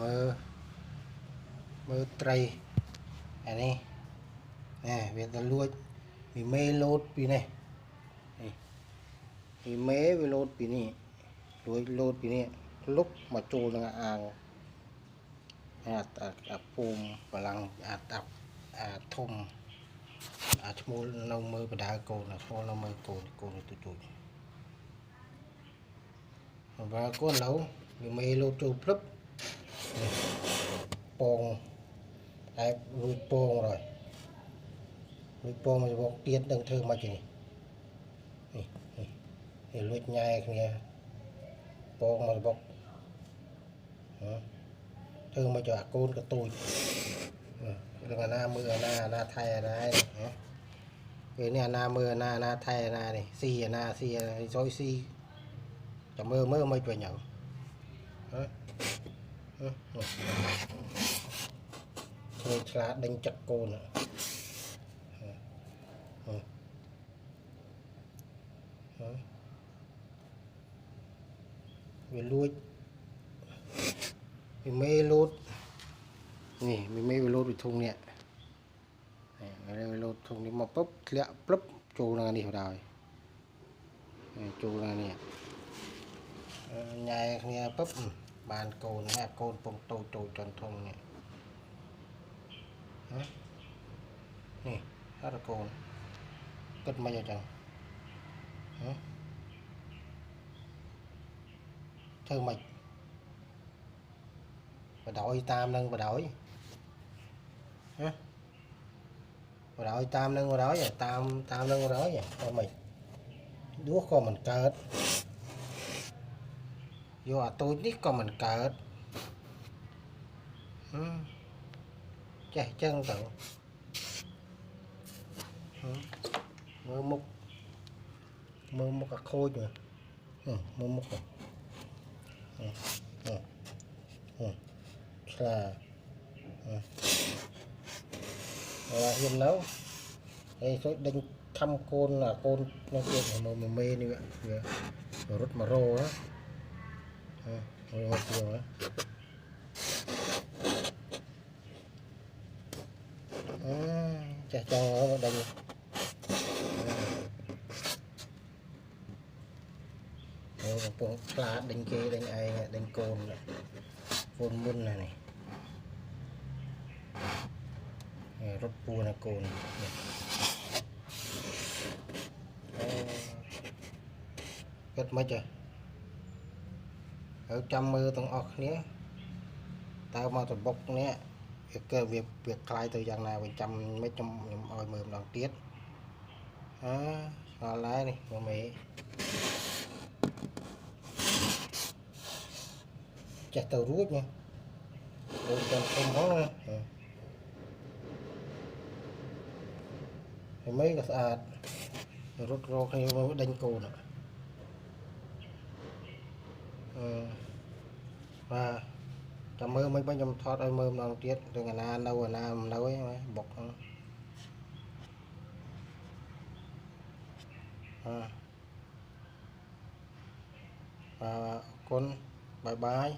មើលមើលត្រីអានេះណែវាទៅលួចវាមេលោតពីនេះនេះវាមេវាលោតពីនេះលួចលោតពីនេះលុកមកចូលនឹងអាងអាអាអាពូមកម្លាំងអាតាប់អាធំអាឈ្មោលនៅមើលបដៅកូនអាឈ្មោលនៅមើលកូនកូនទូទូចបើកូនឡូវវាមេលោតចូលភ្លឹប ពងតែរួចពង rồi រួចពងមកវកទៀតនឹងធ្វើមកនេះនេះនេះនេះលួចញ៉ែគ្នាពងមកវកហ៎ធ្វើមកចូលអាកូនកទូចរឿងអាណាមើលអាណាអាណាថៃអាណាឯងហ៎ពេលនេះអាណាមើលអាណាអាណាថៃអាណានេះស៊ីអាណាស៊ីអាណាសុយស៊ីចាំមើលមើលមិនវិញហ៎ហ៎ ឆ្លើឆ្លាតដេញចិត្តកូនហ៎ហ៎ហ៎វាលួចវាមេលូតនេះវាមេវាលូតពីធុងនេះនេះវាលូតធុងនេះមកពុបធ្លាក់ផ្លឹបចូលនៅនេះបណ្ដោយចូលនៅនេះញ៉ែគ្នាពុប បានកូននេះកូនពងតូចតូចចន្ទធំនេះហ៎នេះអត់កូនគិតមិនអញ្ចឹងហ៎ធ្វើមិនបដោយតាមនឹងបដោយហ៎បដោយតាមនឹងបដោយតាមតាមនឹងបដោយធ្វើមិនដួសក៏មិនកើត យកអាតូចនេះក៏មិនកើតហឹមចេះចឹងទៅមើលមុខមើលមុខអាខូចមើលមើលមុខឆ្លាអើហ៊ាននៅអីជួយដេញខំកូនអាកូននោះទៀតមើល មេនេះវារត់មករោណាអឺមើលទៅណា Ừ, chà cho đừng Đây là con pla đánh kia đánh ai nè, đánh côn nè côn muôn này này Nè, rốt bùa là côn nè. Ờ, kết mấy chưa ở trong mưa tầng ọc nhé tao mà tụi bốc nhé វាកើវាវាคล้ายទៅយ៉ាងណាវិញចាំមិនខ្ញុំខ្ញុំឲ្យមើលម្ដងទៀតអើឆ្ងល់ដែរនេះមើលមេចេះទៅរួចណារួចទាំងគុំផងណាហើយមេក៏ស្អាតរត់រកគ្នាមកដេញកូនអឺ បាទចាំមើលមិនបាញ់ខ្ញុំថតឲ្យមើលម្ដងទៀតរឿងអាណានៅអាណាមិននៅឯងបុកអឺបាទអរគុណបាយបាយ